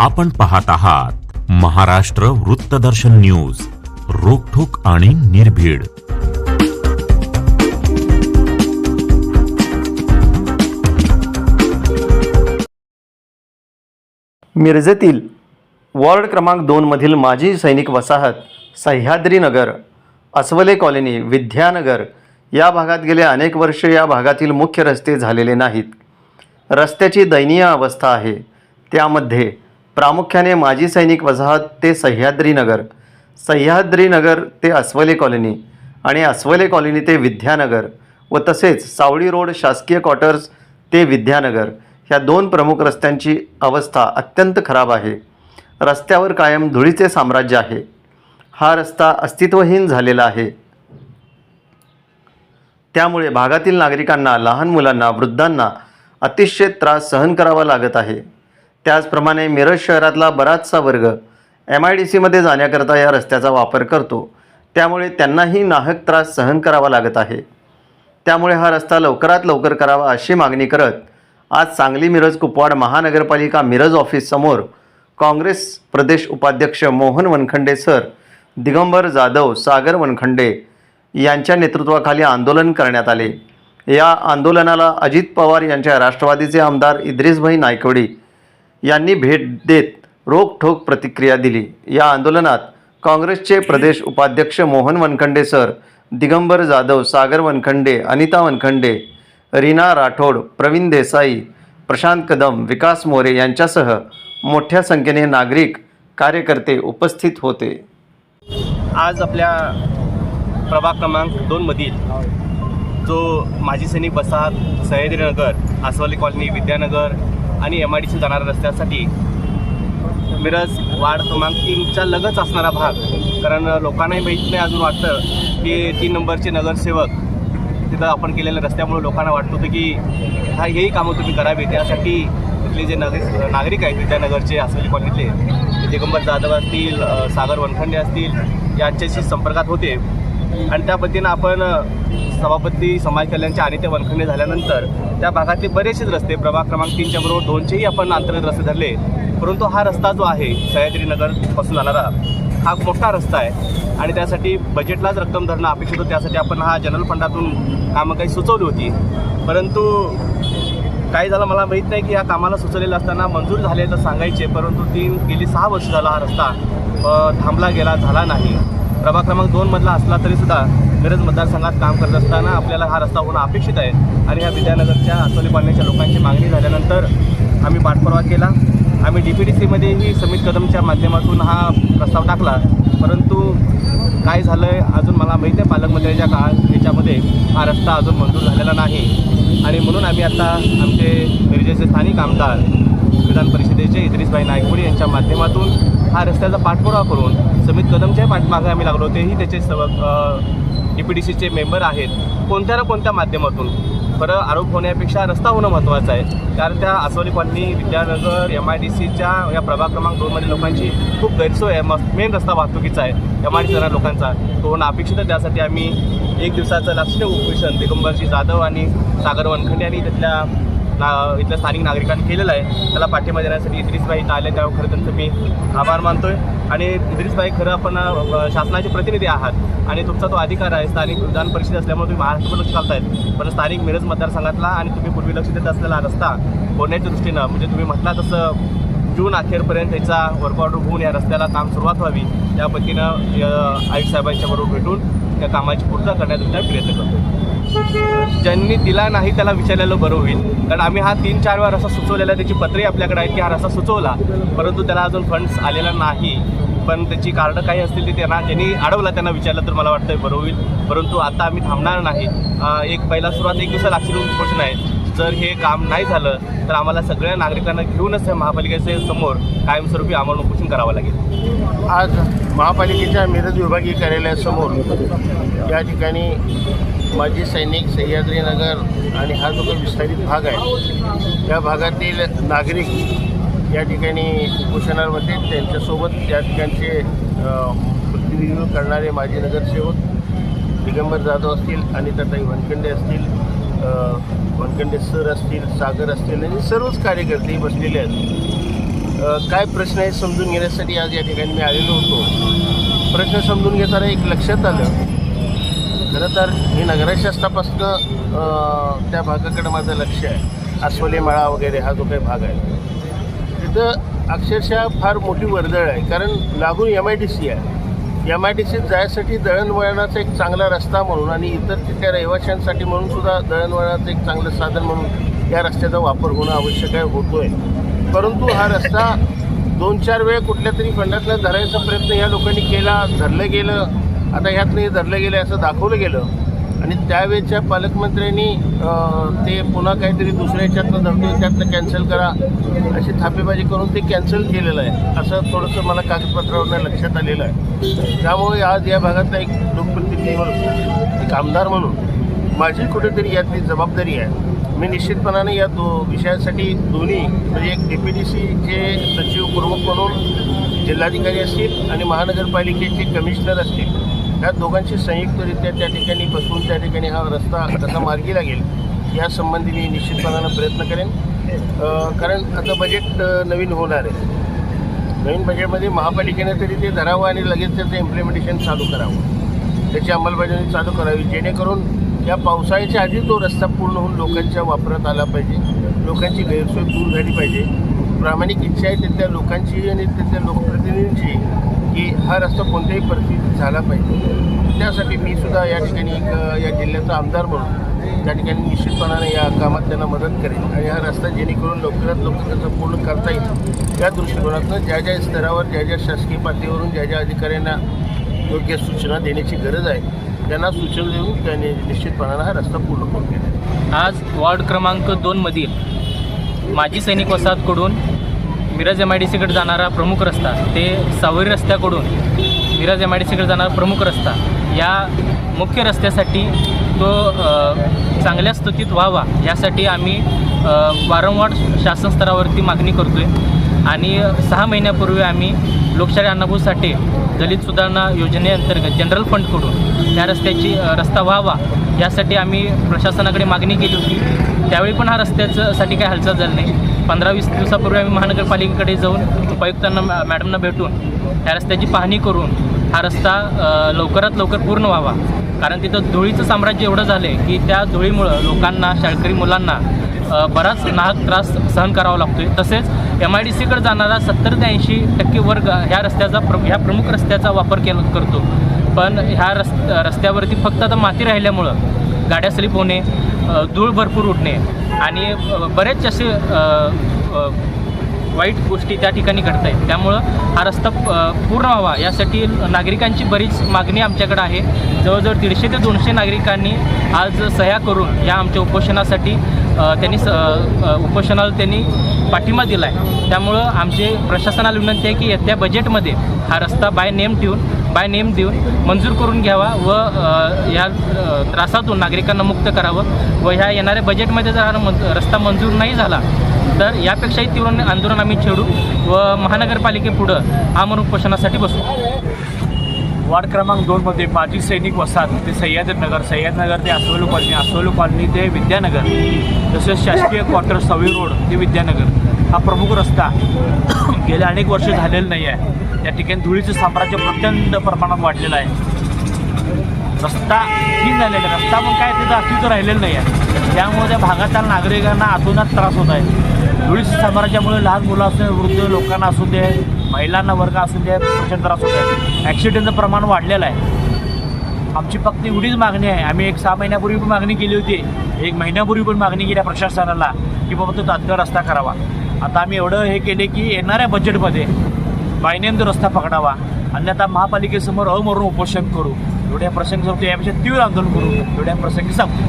आपण पाहत आहात महाराष्ट्र वृत्तदर्शन न्यूज रोखोक आणि निर्भीड. मिरजेतील वॉर्ड क्रमांक दोनमधील माजी सैनिक वसाहत सह्याद्रीनगर अस्वले कॉलनी विद्यानगर या भागात गेले अनेक वर्ष या भागातील मुख्य रस्ते झालेले नाहीत. रस्त्याची दयनीय अवस्था आहे. त्यामध्ये प्रामुख्याने माजी सैनिक वसाहत ते सह्याद्रीनगर. सह्याद्रीनगर ते अस्वले कॉलनी आणि अस्वले कॉलनी ते विद्यानगर व तसेच सावळी रोड शासकीय क्वार्टर्स ते विद्यानगर ह्या दोन प्रमुख रस्त्यांची अवस्था अत्यंत खराब आहे. रस्त्यावर कायम धुळीचे साम्राज्य आहे. हा रस्ता अस्तित्वहीन झालेला आहे. त्यामुळे भागातील नागरिकांना लहान मुलांना वृद्धांना अतिशय त्रास सहन करावा लागत आहे. त्याचप्रमाणे मिरज शहरातला बराचसा वर्ग एम आय डी सीमध्ये जाण्याकरता या रस्त्याचा वापर करतो. त्यामुळे त्यांनाही नाहक त्रास सहन करावा लागत आहे. त्यामुळे हा रस्ता लवकरात लवकर करावा अशी मागणी करत आज सांगली मिरज कुपवाड महानगरपालिका मिरज ऑफिससमोर काँग्रेस प्रदेश उपाध्यक्ष मोहन वनखंडे सर दिगंबर जाधव सागर वनखंडे यांच्या नेतृत्वाखाली आंदोलन करण्यात आले. या आंदोलनाला अजित पवार यांच्या राष्ट्रवादीचे आमदार इद्रिसभाई नायकवडी यांनी भेट देत रोखठोक प्रतिक्रिया दिली. या आंदोलनात काँग्रेसचे प्रदेश उपाध्यक्ष मोहन वनखंडे सर दिगंबर जाधव सागर वनखंडे अनिता वनखंडे रीना राठोड प्रवीण देसाई प्रशांत कदम विकास मोरे यांच्यासह मोठ्या संख्येने नागरिक कार्यकर्ते उपस्थित होते. आज आपल्या प्रभाग क्रमांक दोनमधील जो माजी सैनिक बसात सह्याद्रीनगर आसवाली कॉलनी विद्यानगर आणि एम आय डी सी जाणाऱ्या रस्त्यासाठी मिरज वार्ड क्रमांक तीनच्या लगच असणारा भाग. कारण लोकांनाही माहीत नाही अजून वाटतं की तीन नंबरचे नगरसेवक तिथं आपण केलेल्या रस्त्यामुळे लोकांना वाटत होतं की हा हेही कामं तुम्ही करावी त्यासाठी तिथले जे नगर नागरिक आहेत विद्यानगरचे आसवली कॉलनीतले दिगंबर जाधव असतील सागर वनखंडे असतील यांच्याशी संपर्कात होते. आणि त्या पद्धतीनं आपण सभापती समाज कल्याणच्या आणि ते वनखंडे झाल्यानंतर त्या भागातले बरेचसेच रस्ते प्रभाग क्रमांक तीनच्या बरोबर दोनचेही आपण अंतर्गत रस्ते धरले. परंतु हा रस्ता जो आहे सह्याद्रीनगरपासून जाणारा हा मोठा रस्ता आहे. आणि त्यासाठी बजेटलाच रक्कम धरणं अपेक्षित होतं. त्यासाठी आपण हा जनरल फंडातून कामं काही सुचवली होती. परंतु काय झालं मला माहीत नाही की या कामाला सुचवलेलं असताना मंजूर झाले तर सांगायचे परंतु तीन गेली सहा वर्ष झाला हा रस्ता थांबला गेला झाला नाही. प्रभाग क्रमांक दोनमधला असला तरीसुद्धा मिरज मतदारसंघात काम करत असताना आपल्याला हा रस्ता होणं अपेक्षित आहे. आणि ह्या विद्यानगरच्या आसोली पाण्याच्या लोकांची मागणी झाल्यानंतर आम्ही पाठपुरावा केला. आम्ही डी पी डी सीमध्येही समित कदमच्या माध्यमातून हा प्रस्ताव टाकला. परंतु काय झालं आहे अजून मला माहीत आहे. पालकमंत्र्याच्या काळात याच्यामध्ये हा रस्ता अजून मंजूर झालेला नाही. आणि म्हणून आम्ही आता आमचे मिरजेचे स्थानिक आमदार विधान परिषदेचे इद्रिसभाई नायकवडी यांच्या माध्यमातून हा रस्त्याचा पाठपुरावा करून समित कदमच्या पाठमागे आम्ही लागलो तेही त्याचे सव डी पी डी सीचे मेंबर आहेत. कोणत्या ना कोणत्या माध्यमातून. खरं आरोप होण्यापेक्षा रस्ता होणं महत्त्वाचं आहे. कारण त्या Asoli colony Vidyanagar M I D सीच्या या प्रभाग क्रमांक दोनमध्ये लोकांची खूप गैरसोय आहे. मग मेन रस्ता वाहतुकीचा आहे. एम आय डी जाणाऱ्या लोकांचा. तो होणं अपेक्षित आहे. त्यासाठी आम्ही एक दिवसाचं लक्षणीय उपोषण दिगंबरजी जाधव आणि सागर वनखंडे आणि तिथल्या ना इथल्या स्थानिक नागरिकांनी केलेलं आहे. त्याला पाठिंबा देण्यासाठी इद्रिसबाई इथं आले त्यावर खरं त्यांचं मी आभार आहे आणि इद्रिसबाई खरं आपण शासनाचे प्रतिनिधी आहात. आणि तुमचा तो अधिकार आहे स्थानिक विधान परिषद असल्यामुळे तुम्ही महाराष्ट्रभर लक्ष घालतायत. पण स्थानिक मिरज मतदारसंघातला आणि तुम्ही पूर्वी लक्ष देत असलेला रस्ता होण्याच्या दृष्टीनं म्हणजे तुम्ही म्हटला तसं जून अखेरपर्यंत याचा वर्कआउट होऊन या रस्त्याला काम सुरुवात व्हावी. या पद्धतीनं आयुक्त साहेबांच्याबरोबर बरोबर भेटून त्या कामाची पूर्तता करण्याचा प्रयत्न करतो ज्यांनी दिला नाही त्याला विचारलेलं बरं होईल. कारण आम्ही हा तीन चार वेळा रस्ता सुचवलेला त्याची पत्रही आपल्याकडे आहेत की हा रस्ता सुचवला. परंतु त्याला अजून फंड्स आलेला नाही. पण त्याची कारणं काही असतील ते त्यांना ज्यांनी अडवला त्यांना विचारलं तर मला वाटतं बरं होईल. परंतु आता आम्ही थांबणार नाही. एक पहिला सुरुवात एक दिवसा लागशील उपोषण आहे. जर हे काम नाही झालं तर आम्हाला सगळ्या नागरिकांना घेऊनच हे महापालिकेचे समोर कायमस्वरूपी आम्हाला उपोषण करावं लागेल. आज महापालिकेच्या मिरज विभागीय कार्यालयासमोर या ठिकाणी माजी सैनिक सह्याद्रीनगर आणि हा जो काही विस्तारित भाग आहे त्या भागातील नागरिक या ठिकाणी उपोषणामध्ये त्यांच्यासोबत त्या ठिकाणचे प्रतिनिधित्व करणारे माजी नगरसेवक दिगंबर जाधव असतील अनिताताई वनखंडे असतील वनखंडे सर असतील सागर असतील आणि सर्वच कार्यकर्ते बसलेले आहेत. काय प्रश्न आहे समजून घेण्यासाठी आज या ठिकाणी मी आलेलो होतो. प्रश्न समजून घेताना एक लक्षात आलं खरं तर हे नगराशास्त्रापासनं त्या भागाकडे माझं लक्ष आहे. अस्वले वगैरे हा जो काही भाग आहे. तिथं अक्षरशः फार मोठी वर्दळ आहे. कारण लागून एम आय डी सी आहे. एम आय डी सीत जायसाठी दळणवळणाचा एक चांगला रस्ता म्हणून आणि इतर तिथल्या रहिवाशांसाठी म्हणून सुद्धा दळणवळणाचं एक चांगलं साधन म्हणून या रस्त्याचा वापर होणं आवश्यक आहे होतो आहे परंतु हा रस्ता दोन चार वेळ कुठल्या तरी फंडातनं धरायचा प्रयत्न या लोकांनी केला धरलं गेलं आता ह्यातनं नाही धरलं गेलं असं दाखवलं गेलं. आणि त्यावेळेच्या पालकमंत्र्यांनी ते पुन्हा काहीतरी दुसऱ्या ह्याच्यातनं धरतो त्यातनं कॅन्सल करा अशी थापेबाजी करून ते कॅन्सल केलेलं आहे. असं थोडंसं मला कागदपत्रावरनं लक्षात आलेलं आहे. त्यामुळे आज या भागातला एक लोकप्रतिनिधी म्हणून एक आमदार म्हणून माझी कुठेतरी यातली जबाबदारी आहे. मी निश्चितपणाने या दो विषयासाठी दोन्ही म्हणजे एक डी पी डी सीचे सचिव प्रमुख म्हणून जिल्हाधिकारी असतील आणि महानगरपालिकेचे कमिशनर असतील. या दोघांशी संयुक्तरित्या त्या ठिकाणी बसून त्या ठिकाणी हा रस्ता कसा मार्गी लागेल या संबंधी मी निश्चितपणानं प्रयत्न करेन. कारण आता बजेट नवीन होणार आहे. नवीन बजेटमध्ये महापालिकेने तरी ते धरावं आणि लगेच त्याचं इम्प्लिमेंटेशन चालू करावं. त्याची अंमलबजावणी चालू करावी जेणेकरून या पावसाळ्याच्या आधी तो रस्ता पूर्ण होऊन लोकांच्या वापरात आला पाहिजे. लोकांची गैरसोय दूर झाली पाहिजे. प्रामाणिक इच्छा आहे तिथल्या लोकांची आणि तिथल्या लोकप्रतिनिधींची की हा रस्ता कोणत्याही परिस्थितीत झाला पाहिजे. त्यासाठी मी सुद्धा या ठिकाणी एक या जिल्ह्याचा आमदार म्हणून त्या ठिकाणी निश्चितपणाने या कामात त्यांना मदत करेन आणि हा रस्ता जेणेकरून लवकरात लवकर त्याचा पूर्ण करता येईल. त्या दृष्टिकोनातून ज्या ज्या स्तरावर ज्या ज्या शासकीय पातळीवरून ज्या ज्या अधिकाऱ्यांना योग्य सूचना देण्याची गरज आहे त्यांना सूचना देऊन त्यांनी निश्चितपणाने हा रस्ता पूर्ण करून घेणार आज वॉर्ड क्रमांक दोनमधील माजी सैनिक वसाहतकडून मिरज एम आय डी सीकडे जाणारा प्रमुख रस्ता ते सावरी रस्त्याकडून मिरज एम आय डी सीकडे जाणारा प्रमुख रस्ता या मुख्य रस्त्यासाठी तो चांगल्या स्थितीत व्हावा यासाठी आम्ही वारंवार शासन स्तरावरती मागणी करतो आहे आणि सहा महिन्यापूर्वी आम्ही लोकशाही अण्णाभाऊ साठे दलित सुधारणा योजनेअंतर्गत जनरल फंडकडून त्या रस्त्याची रस्ता व्हावा यासाठी आम्ही प्रशासनाकडे मागणी केली होती. त्यावेळी पण हा रस्त्याच्यासाठी काही हालचाल झाली नाही. पंधरा वीस दिवसापूर्वी आम्ही महानगरपालिकेकडे जाऊन उपायुक्तांना मॅ- मॅडमना भेटून त्या रस्त्याची पाहणी करून हा रस्ता लवकरात लवकर पूर्ण व्हावा. कारण तिथं धुळीचं साम्राज्य एवढं झालं आहे की त्या धुळीमुळं लोकांना शाळकरी मुलांना बराच नाहक त्रास सहन करावा लागतो आहे तसेच एम आय डी सीकडे जाणारा सत्तर ते ऐंशी टक्के वर्ग ह्या रस्त्याचा प्र ह्या प्रमुख रस्त्याचा वापर केला करतो. पण ह्या रस् रस्त्यावरती फक्त आता माती राहिल्यामुळं गाड्या स्लिप होणे धूळ भरपूर उठणे आणि बरेच असे वाईट गोष्टी त्या ठिकाणी घडत आहेत त्यामुळं हा रस्ता पूर्ण व्हावा. यासाठी नागरिकांची बरीच मागणी आमच्याकडे आहे. जवळजवळ दीडशे ते दोनशे नागरिकांनी आज सह्या करून या आमच्या उपोषणासाठी त्यांनी स उपोषणाला त्यांनी पाठिंबा दिला आहे त्यामुळं आमचे प्रशासनाला विनंती आहे की येत्या बजेटमध्ये हा रस्ता बाय नेम ठेवून बाय नेम देऊन मंजूर करून घ्यावा व या त्रासातून नागरिकांना मुक्त करावं व ह्या येणाऱ्या बजेटमध्ये जर हा रस्ता मंजूर नाही झाला तर यापेक्षाही तीव्र आंदोलन आम्ही छेडू व महानगरपालिकेपुढं आमरण उपोषणासाठी बसू. वार्ड क्रमांक दोनमध्ये माजी सैनिक वसाहत ते सह्याद्रीनगर सह्याद्रीनगर ते अस्वलू कॉलनी अस्वलू कॉलनी ते विद्यानगर तसेच शासकीय क्वार्टर सवी रोड ते विद्यानगर. हा प्रमुख रस्ता गेल्या अनेक वर्ष झालेला नाही आहे. त्या ठिकाणी धुळीचं साम्राज्य प्रचंड प्रमाणात वाढलेलं आहे. रस्ता ठीक झालेला आहे. रस्ता पण काय तिथं अस्तित्व राहिलेलं नाही आहे. त्यामुळे त्या भागातील नागरिकांना आतोनात त्रास होत आहे. धुळीच्या साम्राज्यामुळे लहान मुलं असू दे वृद्ध लोकांना असू दे महिलांना वर्ग असू दे प्रचंड असू दे ॲक्सिडेंटचं प्रमाण वाढलेलं आहे. आमची फक्त एवढीच मागणी आहे. आम्ही एक सहा महिन्यापूर्वी पण मागणी केली होती. एक महिन्यापूर्वी पण मागणी केली आहे प्रशासनाला की बाबा तो तात्काळ रस्ता करावा. आता आम्ही एवढं हे केले की येणाऱ्या बजेटमध्ये बायनेंद रस्ता पकडावा. अन्यथा महापालिकेसमोर अमरून उपोषण करू. एवढ्या प्रसंगी सांगतो यापेक्षा तीव्र आंदोलन करू. एवढ्या प्रसंगी सांगतो.